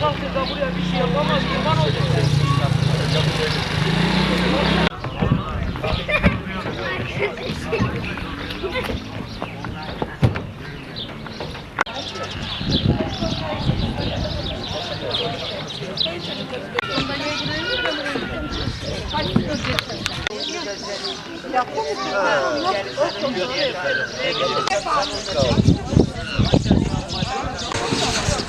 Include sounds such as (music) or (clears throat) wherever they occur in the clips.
kalktı da buraya bir şey yapamaz. Kurban olacak.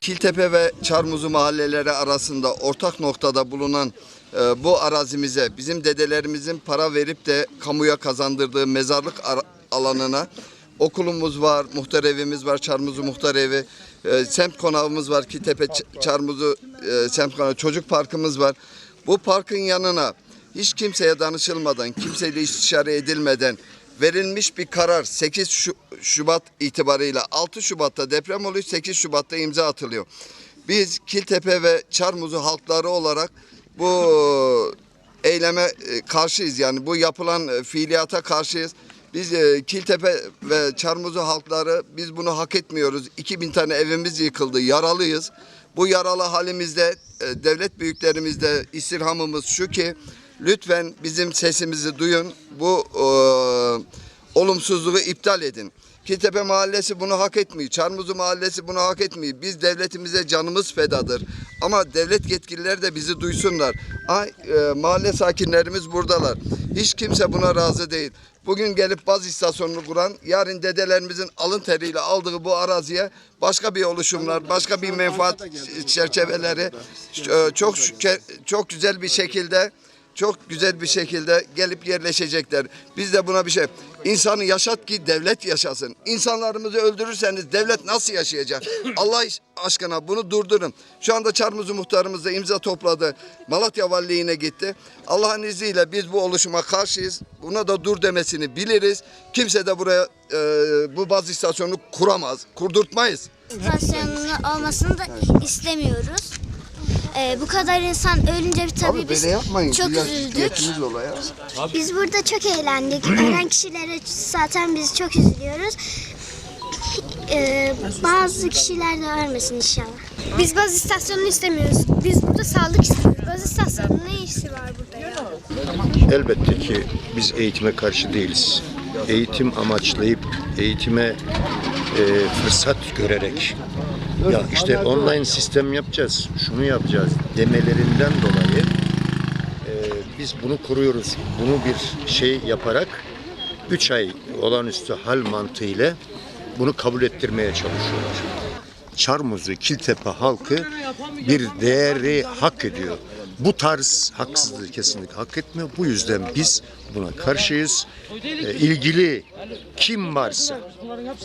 Kiltepe ve Çarmuzu mahalleleri arasında ortak noktada bulunan e, bu arazimize bizim dedelerimizin para verip de kamuya kazandırdığı mezarlık alanına okulumuz var, muhtar evimiz var, Çarmuzu muhtar evi, e, semt konağımız var, Kiltepe Çarmuzu e, semt konağı, çocuk parkımız var. Bu parkın yanına hiç kimseye danışılmadan, kimseyle istişare edilmeden verilmiş bir karar 8 Şu- Şubat itibarıyla 6 Şubat'ta deprem oluyor 8 Şubat'ta imza atılıyor. Biz Kiltepe ve Çarmuzu halkları olarak bu eyleme e, karşıyız yani bu yapılan e, fiiliyata karşıyız. Biz e, Kiltepe ve Çarmuzu halkları biz bunu hak etmiyoruz. 2000 tane evimiz yıkıldı, yaralıyız. Bu yaralı halimizde e, devlet büyüklerimizde istirhamımız şu ki lütfen bizim sesimizi duyun. Bu e, olumsuzluğu iptal edin. Kiltepe Mahallesi bunu hak etmiyor. Çarmızu Mahallesi bunu hak etmiyor. Biz devletimize canımız fedadır. Ama devlet yetkilileri de bizi duysunlar. Ay, e, mahalle sakinlerimiz buradalar. Hiç kimse buna razı değil. Bugün gelip baz istasyonunu kuran, yarın dedelerimizin alın teriyle aldığı bu araziye başka bir oluşumlar, başka bir menfaat çerçeveleri e, çok çok güzel bir şekilde çok güzel bir şekilde gelip yerleşecekler. Biz de buna bir şey. İnsanı yaşat ki devlet yaşasın. İnsanlarımızı öldürürseniz devlet nasıl yaşayacak? (coughs) Allah aşkına bunu durdurun. Şu anda Çarmızu muhtarımız da imza topladı. Malatya Valiliğine gitti. Allah'ın izniyle biz bu oluşuma karşıyız. Buna da dur demesini biliriz. Kimse de buraya e, bu baz istasyonunu kuramaz. Kurdurtmayız. istasyonunun olmasını da istemiyoruz. Ee, bu kadar insan ölünce tabii Abi biz böyle yapmayın. çok üzüldük. olaya. Biz burada çok eğlendik. (clears throat) Ölen kişilere zaten biz çok üzülüyoruz. Ee, bazı kişiler de ölmesin inşallah. Biz baz istasyonunu istemiyoruz. Biz burada sağlık istiyoruz. Baz istasyonunun ne işi var burada ya? Elbette ki biz eğitime karşı değiliz. Eğitim amaçlayıp eğitime e, fırsat görerek ya işte online sistem yapacağız, şunu yapacağız demelerinden dolayı e, biz bunu kuruyoruz. Bunu bir şey yaparak 3 ay olağanüstü hal mantığıyla bunu kabul ettirmeye çalışıyorlar. Çarmuzlu, Kiltepe halkı bir değeri hak ediyor. Bu tarz haksızlığı kesinlikle hak etmiyor. Bu yüzden biz buna karşıyız. Ee, ilgili kim varsa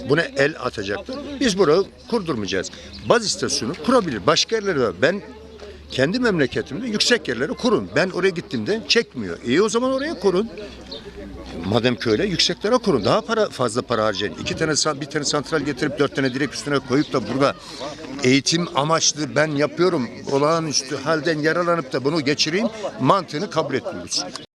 buna el atacaktır. Biz burayı kurdurmayacağız. Baz istasyonu kurabilir. Başka yerlerde. Ben kendi memleketimde yüksek yerleri kurun. Ben oraya gittiğimde çekmiyor. İyi o zaman oraya kurun. Madem ki öyle yükseklere kurun. Daha para fazla para harcayın. İki tane bir tane santral getirip dört tane direk üstüne koyup da burada eğitim amaçlı ben yapıyorum olağanüstü halden yaralanıp da bunu geçireyim mantığını kabul etmiyoruz.